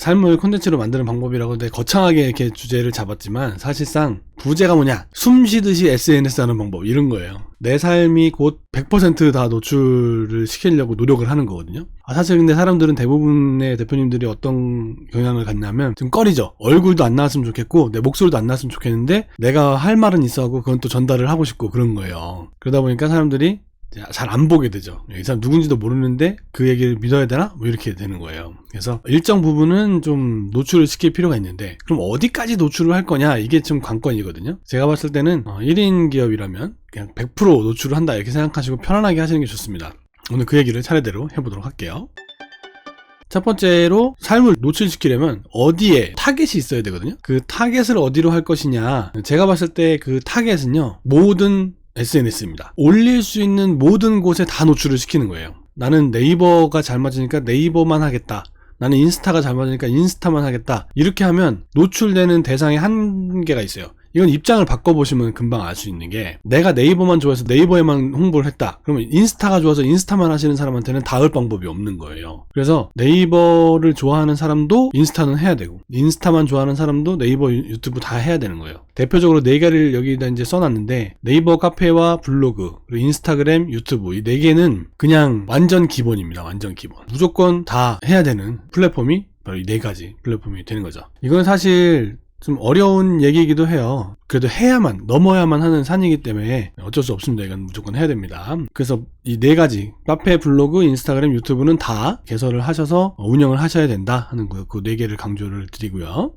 삶을 콘텐츠로 만드는 방법이라고 되게 거창하게 이렇게 주제를 잡았지만 사실상 부제가 뭐냐? 숨 쉬듯이 SNS 하는 방법 이런 거예요. 내 삶이 곧 100%다 노출을 시키려고 노력을 하는 거거든요. 아, 사실 근데 사람들은 대부분의 대표님들이 어떤 경향을 갖냐면 좀 꺼리죠. 얼굴도 안 나왔으면 좋겠고 내 목소리도 안 나왔으면 좋겠는데 내가 할 말은 있어 하고 그건 또 전달을 하고 싶고 그런 거예요. 그러다 보니까 사람들이 잘 안 보게 되죠. 이 사람 누군지도 모르는데 그 얘기를 믿어야 되나? 뭐 이렇게 되는 거예요. 그래서 일정 부분은 좀 노출을 시킬 필요가 있는데 그럼 어디까지 노출을 할 거냐? 이게 좀 관건이거든요. 제가 봤을 때는 어, 1인 기업이라면 그냥 100% 노출을 한다 이렇게 생각하시고 편안하게 하시는 게 좋습니다. 오늘 그 얘기를 차례대로 해보도록 할게요. 첫 번째로 삶을 노출시키려면 어디에 타겟이 있어야 되거든요. 그 타겟을 어디로 할 것이냐. 제가 봤을 때 그 타겟은요. 모든 SNS입니다. 올릴 수 있는 모든 곳에 다 노출을 시키는 거예요. 나는 네이버가 잘 맞으니까 네이버만 하겠다. 나는 인스타가 잘 맞으니까 인스타만 하겠다. 이렇게 하면 노출되는 대상의 한계가 있어요. 이건 입장을 바꿔보시면 금방 알 수 있는 게 내가 네이버만 좋아해서 네이버에만 홍보를 했다. 그러면 인스타가 좋아서 인스타만 하시는 사람한테는 닿을 방법이 없는 거예요. 그래서 네이버를 좋아하는 사람도 인스타는 해야 되고 인스타만 좋아하는 사람도 네이버 유튜브 다 해야 되는 거예요. 대표적으로 네 개를 여기다 이제 써놨는데 네이버 카페와 블로그 그리고 인스타그램 유튜브 이 네 개는 그냥 완전 기본입니다. 완전 기본. 무조건 다 해야 되는 플랫폼이 바로 이 네 가지 플랫폼이 되는 거죠. 이건 사실 좀 어려운 얘기이기도 해요. 그래도 해야만, 넘어야만 하는 산이기 때문에 어쩔 수 없습니다. 이건 무조건 해야 됩니다. 그래서 이 네 가지, 카페, 블로그, 인스타그램, 유튜브는 다 개설을 하셔서 운영을 하셔야 된다 하는 거, 그네 개를 강조를 드리고요.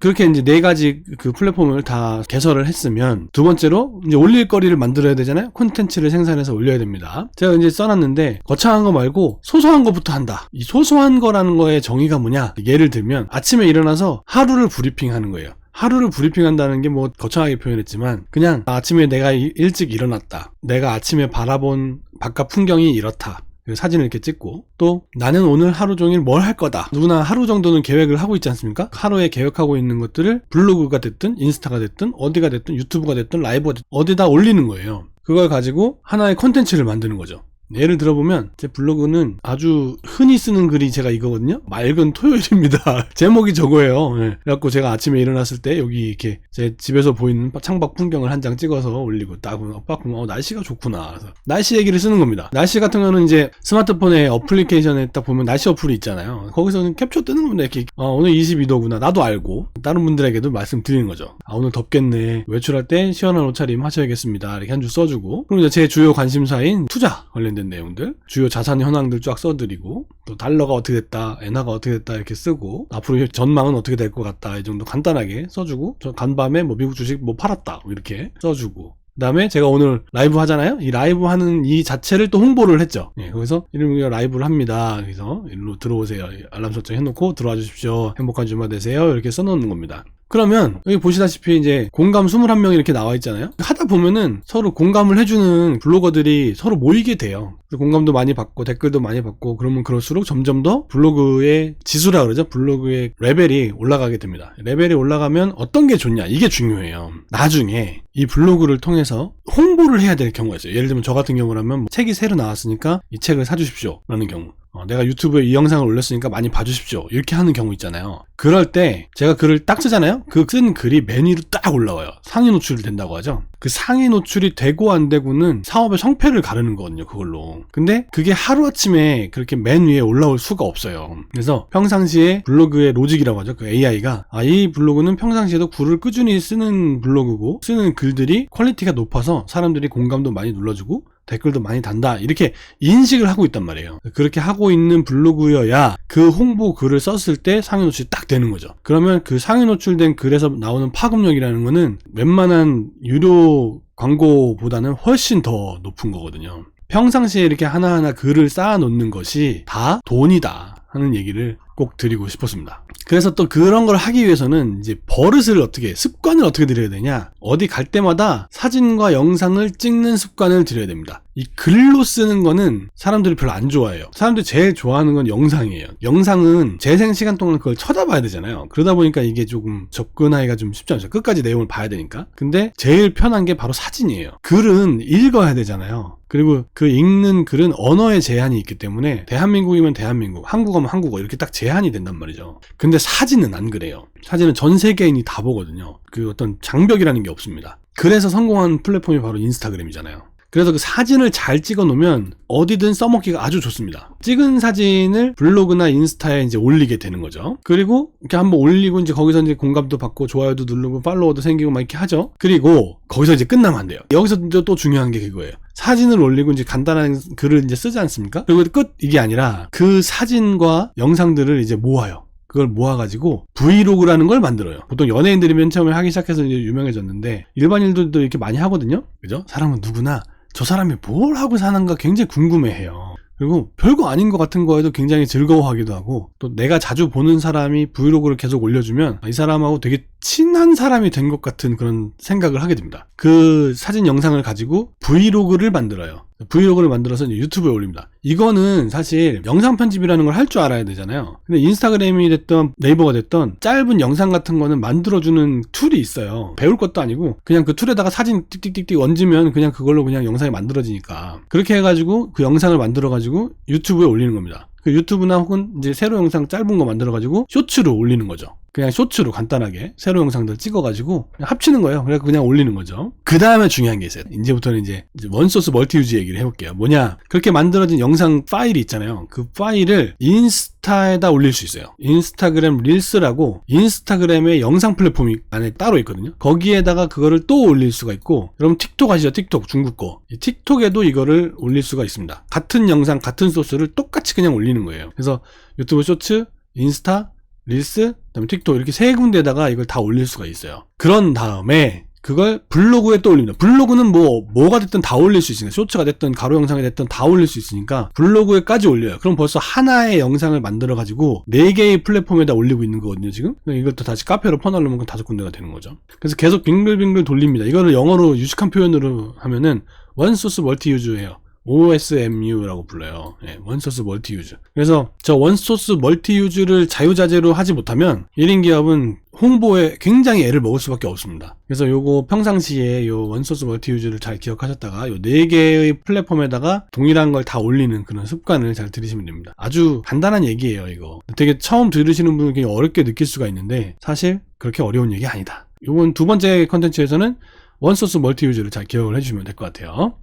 그렇게 이제 네 가지 그 플랫폼을 다 개설을 했으면 두 번째로 이제 올릴 거리를 만들어야 되잖아요. 콘텐츠를 생산해서 올려야 됩니다. 제가 이제 써놨는데 거창한 거 말고 소소한 거부터 한다. 이 소소한 거라는 거의 정의가 뭐냐? 예를 들면 아침에 일어나서 하루를 브리핑하는 거예요. 하루를 브리핑한다는 게 뭐 거창하게 표현했지만 그냥 아침에 내가 이- 일찍 일어났다. 내가 아침에 바라본 바깥 풍경이 이렇다. 그 사진을 이렇게 찍고 또 나는 오늘 하루 종일 뭘 할 거다. 누구나 하루 정도는 계획을 하고 있지 않습니까? 하루에 계획하고 있는 것들을 블로그가 됐든 인스타가 됐든 어디가 됐든 유튜브가 됐든 라이브가 됐든 어디다 올리는 거예요. 그걸 가지고 하나의 컨텐츠를 만드는 거죠 예를 들어보면 제 블로그는 아주 흔히 쓰는 글이 제가 이거거든요. 맑은 토요일입니다. 제목이 저거예요. 예. 그래갖고 제가 아침에 일어났을 때 여기 이렇게 제 집에서 보이는 창밖 풍경을 한 장 찍어서 올리고 딱딱 보면 어, 날씨가 좋구나. 그래서 날씨 얘기를 쓰는 겁니다. 날씨 같은 거는 이제 스마트폰에 어플리케이션에 딱 보면 날씨 어플이 있잖아요. 거기서는 캡처 뜨는 겁니다. 이렇게 어, 오늘 22도구나. 나도 알고 다른 분들에게도 말씀드리는 거죠. 아 오늘 덥겠네. 외출할 때 시원한 옷차림 하셔야겠습니다. 이렇게 한 줄 써주고 그럼 이제 제 주요 관심사인 투자 관련 관련된 내용들, 주요 자산 현황들 쫙 써드리고, 또 달러가 어떻게 됐다, 엔화가 어떻게 됐다 이렇게 쓰고, 앞으로 전망은 어떻게 될 것 같다 이 정도 간단하게 써주고, 저 간밤에 뭐 미국 주식 뭐 팔았다 뭐 이렇게 써주고, 그 다음에 제가 오늘 라이브 하잖아요? 이 라이브 하는 이 자체를 또 홍보를 했죠. 예, 거기서 이름이 라이브를 합니다. 그래서 일로 들어오세요. 알람 설정 해놓고 들어와 주십시오. 행복한 주말 되세요. 이렇게 써놓는 겁니다. 그러면 여기 보시다시피 이제 공감 21명 이렇게 나와 있잖아요. 하다 보면은 서로 공감을 해주는 블로거들이 서로 모이게 돼요. 공감도 많이 받고 댓글도 많이 받고 그러면 그럴수록 점점 더 블로그의 지수라 그러죠. 블로그의 레벨이 올라가게 됩니다. 레벨이 올라가면 어떤 게 좋냐 이게 중요해요. 나중에 이 블로그를 통해서 홍보를 해야 될 경우가 있어요. 예를 들면 저 같은 경우라면 뭐 책이 새로 나왔으니까 이 책을 사주십시오 라는 경우. 어, 내가 유튜브에 이 영상을 올렸으니까 많이 봐주십시오. 이렇게 하는 경우 있잖아요. 그럴 때 제가 글을 딱 쓰잖아요. 그 쓴 글이 맨 위로 딱 올라와요. 상위 노출이 된다고 하죠. 그 상위 노출이 되고 안 되고는 사업의 성패를 가르는 거거든요. 그걸로. 근데 그게 하루아침에 그렇게 맨 위에 올라올 수가 없어요. 그래서 평상시에 블로그의 로직이라고 하죠. 그 AI가 아, 이 블로그는 평상시에도 글을 꾸준히 쓰는 블로그고 쓰는 글들이 퀄리티가 높아서 사람들이 공감도 많이 눌러주고 댓글도 많이 단다. 이렇게 인식을 하고 있단 말이에요. 그렇게 하고 있는 블로그여야 그 홍보 글을 썼을 때 상위 노출이 딱 되는 거죠. 그러면 그 상위 노출된 글에서 나오는 파급력이라는 거는 웬만한 유료 광고보다는 훨씬 더 높은 거거든요. 평상시에 이렇게 하나하나 글을 쌓아 놓는 것이 다 돈이다 하는 얘기를 꼭 드리고 싶었습니다. 그래서 또 그런 걸 하기 위해서는 이제 버릇을 어떻게, 습관을 어떻게 들여야 되냐. 어디 갈 때마다 사진과 영상을 찍는 습관을 들여야 됩니다. 이 글로 쓰는 거는 사람들이 별로 안 좋아해요. 사람들이 제일 좋아하는 건 영상이에요. 영상은 재생 시간 동안 그걸 쳐다봐야 되잖아요. 그러다 보니까 이게 조금 접근하기가 좀 쉽지 않죠. 끝까지 내용을 봐야 되니까. 근데 제일 편한 게 바로 사진이에요. 글은 읽어야 되잖아요. 그리고 그 읽는 글은 언어의 제한이 있기 때문에 대한민국이면 대한민국, 한국어면 한국어 이렇게 딱 제한 제한이 된단 말이죠. 근데 사진은 안 그래요. 사진은 전 세계인이 다 보거든요. 그 어떤 장벽이라는 게 없습니다. 그래서 성공한 플랫폼이 바로 인스타그램이잖아요. 그래서 그 사진을 잘 찍어 놓으면 어디든 써먹기가 아주 좋습니다. 찍은 사진을 블로그나 인스타에 이제 올리게 되는 거죠. 그리고 이렇게 한번 올리고 이제 거기서 이제 공감도 받고 좋아요도 누르고 팔로워도 생기고 막 이렇게 하죠. 그리고 거기서 이제 끝나면 안 돼요. 여기서 또 중요한 게 그거예요. 사진을 올리고 이제 간단한 글을 이제 쓰지 않습니까? 그리고 끝 이게 아니라 그 사진과 영상들을 이제 모아요. 그걸 모아가지고 브이로그라는 걸 만들어요. 보통 연예인들이 맨 처음에 하기 시작해서 이제 유명해졌는데 일반인들도 이렇게 많이 하거든요. 그죠? 사람은 누구나 저 사람이 뭘 하고 사는가 굉장히 궁금해해요. 그리고 별거 아닌 것 같은 거에도 굉장히 즐거워하기도 하고 또 내가 자주 보는 사람이 브이로그를 계속 올려주면 이 사람하고 되게 친한 사람이 된 것 같은 그런 생각을 하게 됩니다. 그 사진 영상을 가지고 브이로그를 만들어요. 브이로그를 만들어서 유튜브에 올립니다. 이거는 사실 영상 편집이라는 걸 할 줄 알아야 되잖아요. 근데 인스타그램이 됐던 네이버가 됐던 짧은 영상 같은 거는 만들어주는 툴이 있어요. 배울 것도 아니고 그냥 그 툴에다가 사진 띡띡띡띡 얹으면 그냥 그걸로 그냥 영상이 만들어지니까 그렇게 해가지고 그 영상을 만들어가지고 유튜브에 올리는 겁니다. 그 유튜브나 혹은 이제 세로 영상 짧은 거 만들어가지고 쇼츠로 올리는 거죠. 그냥 쇼츠로 간단하게 세로 영상들 찍어가지고 합치는 거예요. 그래서 그냥 올리는 거죠. 그 다음에 중요한 게 있어요. 이제부터는 이제 원소스 멀티유즈 얘기를 해볼게요. 뭐냐? 그렇게 만들어진 영상 파일이 있잖아요. 그 파일을 인스타에다 올릴 수 있어요. 인스타그램 릴스라고 인스타그램의 영상 플랫폼이 안에 따로 있거든요. 거기에다가 그거를 또 올릴 수가 있고, 여러분 틱톡 아시죠? 틱톡 중국 거. 이 틱톡에도 이거를 올릴 수가 있습니다. 같은 영상, 같은 소스를 똑같이 그냥 올리는 거예요. 그래서 유튜브 쇼츠, 인스타, 릴스, 그다음에 틱톡 이렇게 세 군데다가 이걸 다 올릴 수가 있어요. 그런 다음에 그걸 블로그에 또 올립니다. 블로그는 뭐 뭐가 됐든 다 올릴 수 있으니까 쇼츠가 됐든 가로 영상이 됐든 다 올릴 수 있으니까 블로그에까지 올려요. 그럼 벌써 하나의 영상을 만들어 가지고 네 개의 플랫폼에다 올리고 있는 거거든요. 지금 이것도 다시 카페로 퍼나르면 다섯 군데가 되는 거죠. 그래서 계속 빙글빙글 돌립니다. 이거를 영어로 유식한 표현으로 하면은 원 소스 멀티 유즈예요. OSMU라고 불러요. 예, 원소스 멀티 유즈. 그래서 저 원소스 멀티 유즈를 자유자재로 하지 못하면 1인 기업은 홍보에 굉장히 애를 먹을 수밖에 없습니다. 그래서 요거 평상시에 요 원소스 멀티 유즈를 잘 기억하셨다가 요 네 개의 플랫폼에다가 동일한 걸 다 올리는 그런 습관을 잘 들이시면 됩니다. 아주 간단한 얘기예요, 이거. 되게 처음 들으시는 분은 굉장히 어렵게 느낄 수가 있는데 사실 그렇게 어려운 얘기 아니다. 요건 두 번째 컨텐츠에서는 원소스 멀티 유즈를 잘 기억을 해주시면 될 것 같아요.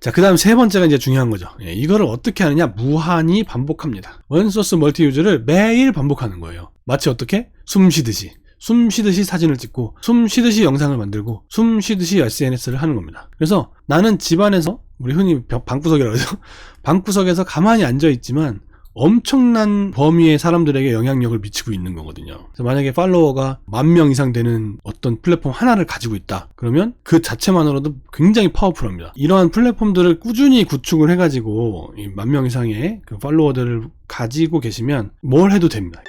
자, 그 다음 세 번째가 이제 중요한 거죠. 예, 이거를 어떻게 하느냐? 무한히 반복합니다. 원소스 멀티 유즈를 매일 반복하는 거예요. 마치 어떻게? 숨 쉬듯이. 숨 쉬듯이 사진을 찍고, 숨 쉬듯이 영상을 만들고, 숨 쉬듯이 SNS를 하는 겁니다. 그래서 나는 집안에서, 우리 흔히 벽- 방구석이라고 하죠. 방구석에서 가만히 앉아있지만, 엄청난 범위의 사람들에게 영향력을 미치고 있는 거거든요. 그래서 만약에 팔로워가 만 명 이상 되는 어떤 플랫폼 하나를 가지고 있다. 그러면 그 자체만으로도 굉장히 파워풀합니다. 이러한 플랫폼들을 꾸준히 구축을 해가지고 만 명 이상의 그 팔로워들을 가지고 계시면 뭘 해도 됩니다.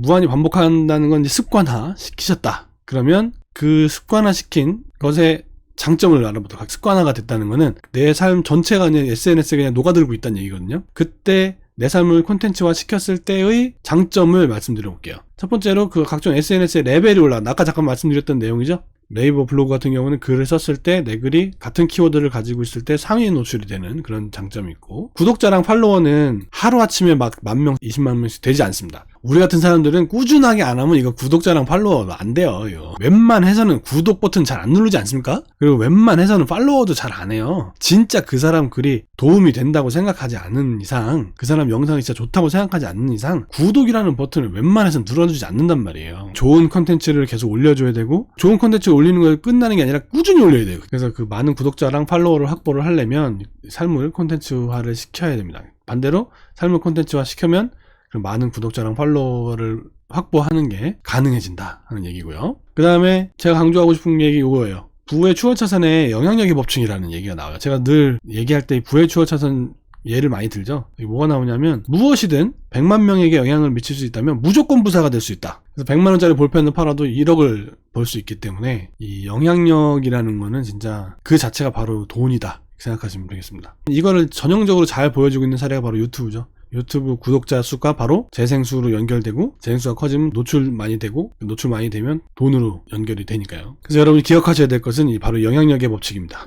무한히 반복한다는 건 이제 습관화 시키셨다. 그러면 그 습관화 시킨 것의 장점을 알아보도록. 습관화가 됐다는 거는 내 삶 전체가 그냥 SNS에 그냥 녹아들고 있다는 얘기거든요. 그때 내 삶을 콘텐츠화 시켰을 때의 장점을 말씀드려 볼게요. 첫 번째로 그 각종 SNS의 레벨이 올라. 아까 잠깐 말씀드렸던 내용이죠. 네이버 블로그 같은 경우는 글을 썼을 때 내 글이 같은 키워드를 가지고 있을 때 상위에 노출이 되는 그런 장점이 있고 구독자랑 팔로워는 하루아침에 막 만 명, 20만 명씩 되지 않습니다. 우리 같은 사람들은 꾸준하게 안 하면 이거 구독자랑 팔로워 안 돼요. 이거. 웬만해서는 구독 버튼 잘 안 누르지 않습니까? 그리고 웬만해서는 팔로워도 잘 안 해요. 진짜 그 사람 글이 도움이 된다고 생각하지 않는 이상, 그 사람 영상이 진짜 좋다고 생각하지 않는 이상, 구독이라는 버튼을 웬만해서는 눌러주지 않는단 말이에요. 좋은 컨텐츠를 계속 올려줘야 되고, 좋은 컨텐츠 올리는 걸 끝나는 게 아니라 꾸준히 올려야 돼요. 그래서 그 많은 구독자랑 팔로워를 확보를 하려면 삶을 콘텐츠화를 시켜야 됩니다. 반대로 삶을 콘텐츠화 시켜면 그 많은 구독자랑 팔로워를 확보하는 게 가능해진다 하는 얘기고요. 그 다음에 제가 강조하고 싶은 얘기 이거예요. 부의 추월차선의 영향력의 법칙이라는 얘기가 나와요. 제가 늘 얘기할 때 부의 추월차선 예를 많이 들죠. 뭐가 나오냐면 무엇이든 100만 명에게 영향을 미칠 수 있다면 무조건 부사가 될 수 있다. 그래서 100만 원짜리 볼펜을 팔아도 1억을 벌 수 있기 때문에 이 영향력이라는 거는 진짜 그 자체가 바로 돈이다. 생각하시면 되겠습니다. 이거를 전형적으로 잘 보여주고 있는 사례가 바로 유튜브죠. 유튜브 구독자 수가 바로 재생수로 연결되고 재생수가 커지면 노출 많이 되고 노출 많이 되면 돈으로 연결이 되니까요. 그래서 여러분이 기억하셔야 될 것은 이 바로 영향력의 법칙입니다.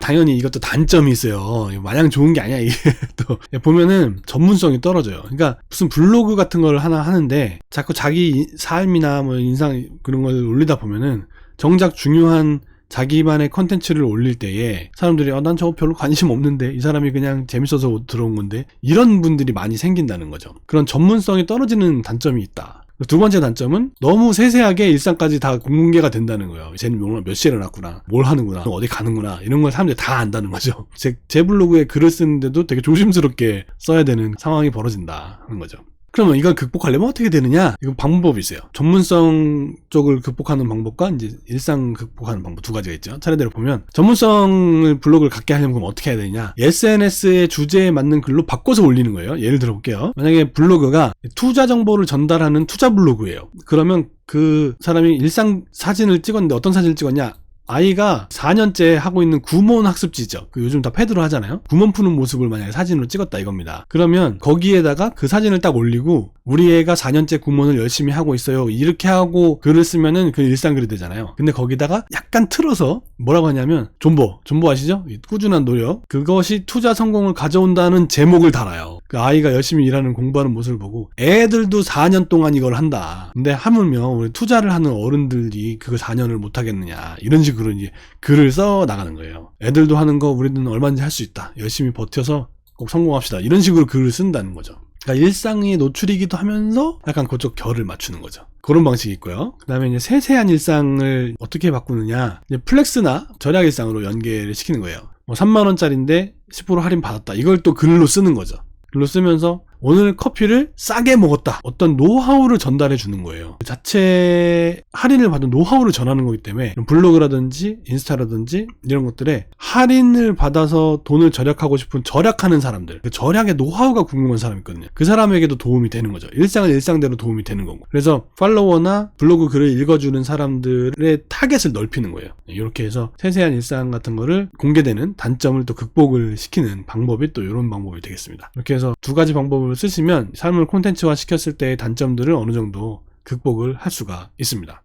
당연히 이것도 단점이 있어요. 마냥 좋은 게 아니야, 이게. 또, 보면은 전문성이 떨어져요. 그러니까 무슨 블로그 같은 걸 하나 하는데 자꾸 자기 삶이나 뭐 인상 그런 걸 올리다 보면은 정작 중요한 자기만의 컨텐츠를 올릴 때에 사람들이 어, 난 저거 별로 관심 없는데 이 사람이 그냥 재밌어서 들어온 건데 이런 분들이 많이 생긴다는 거죠. 그런 전문성이 떨어지는 단점이 있다. 두 번째 단점은 너무 세세하게 일상까지 다 공개가 된다는 거예요. 쟤는 오늘 몇 시에 일어났구나, 뭘 하는구나, 어디 가는구나 이런 걸 사람들이 다 안다는 거죠. 제, 제 블로그에 글을 쓰는데도 되게 조심스럽게 써야 되는 상황이 벌어진다 하는 거죠. 그러면 이걸 극복하려면 어떻게 되느냐? 이건 방법이 있어요. 전문성 쪽을 극복하는 방법과 이제 일상 극복하는 방법 두 가지가 있죠. 차례대로 보면 전문성을 블로그를 갖게 하려면 그럼 어떻게 해야 되냐? SNS의 주제에 맞는 글로 바꿔서 올리는 거예요. 예를 들어 볼게요. 만약에 블로그가 투자 정보를 전달하는 투자 블로그예요. 그러면 그 사람이 일상 사진을 찍었는데 어떤 사진을 찍었냐? 아이가 4년째 하고 있는 구몬 학습지죠. 그 요즘 다 패드로 하잖아요. 구몬 푸는 모습을 만약에 사진으로 찍었다 이겁니다. 그러면 거기에다가 그 사진을 딱 올리고 우리 애가 4년째 구몬을 열심히 하고 있어요. 이렇게 하고 글을 쓰면은 그 일상 글이 되잖아요. 근데 거기다가 약간 틀어서 뭐라고 하냐면 존버, 존버 아시죠? 이 꾸준한 노력. 그것이 투자 성공을 가져온다는 제목을 달아요. 그 아이가 열심히 일하는 공부하는 모습을 보고 애들도 4년 동안 이걸 한다. 근데 하물며 우리 투자를 하는 어른들이 그거 4년을 못 하겠느냐. 이런 식으로 이제 글을 써 나가는 거예요. 애들도 하는 거 우리는 얼마든지 할 수 있다. 열심히 버텨서 꼭 성공합시다. 이런 식으로 글을 쓴다는 거죠. 그러니까 일상의 노출이기도 하면서 약간 그쪽 결을 맞추는 거죠. 그런 방식이 있고요. 그 다음에 이제 세세한 일상을 어떻게 바꾸느냐. 플렉스나 절약 일상으로 연계를 시키는 거예요. 뭐 3만원짜리인데 10% 할인 받았다. 이걸 또 글로 쓰는 거죠. 글로 쓰면서 오늘 커피를 싸게 먹었다. 어떤 노하우를 전달해 주는 거예요. 그 자체 할인을 받은 노하우를 전하는 거기 때문에 블로그라든지 인스타라든지 이런 것들에 할인을 받아서 돈을 절약하고 싶은 절약하는 사람들, 그 절약의 노하우가 궁금한 사람이 있거든요. 그 사람에게도 도움이 되는 거죠. 일상은 일상대로 도움이 되는 거고. 그래서 팔로워나 블로그 글을 읽어주는 사람들의 타겟을 넓히는 거예요. 이렇게 해서 세세한 일상 같은 거를 공개되는 단점을 또 극복을 시키는 방법이 또 이런 방법이 되겠습니다. 이렇게 해서 두 가지 방법을 쓰시면 삶을 콘텐츠화 시켰을 때의 단점들을 어느 정도 극복을 할 수가 있습니다.